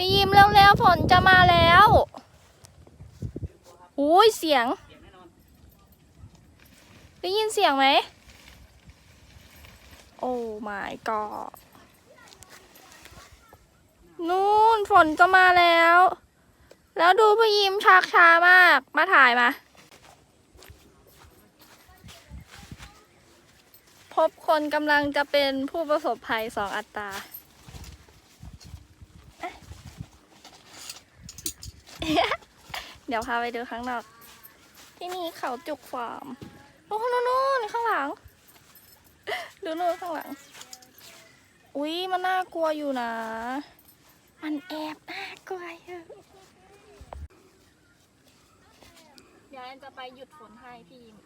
พี่ยิมเร็วๆฝนจะมาแล้วอุ้ยเสียงได้ยินเสียงไหม โอ้ my god นู่นฝนจะมาแล้ว แล้วดูพี่ยิมชักช้ามาก มาถ่ายมา พบคนกำลังจะเป็นผู้ประสบภัยสองอัตรา เดี๋ยวพาไปดูข้างนอก ที่นี่เขาจุกฟาร์มโอ้โหนู่นนู่นข้างหลัง ดูนู่นข้างหลัง อุ๊ยมันน่ากลัวอยู่นะ มันแอบน่ากลัวอยู่เดี๋ยวแอนจะไปหยุดฝนให้พี่ยิม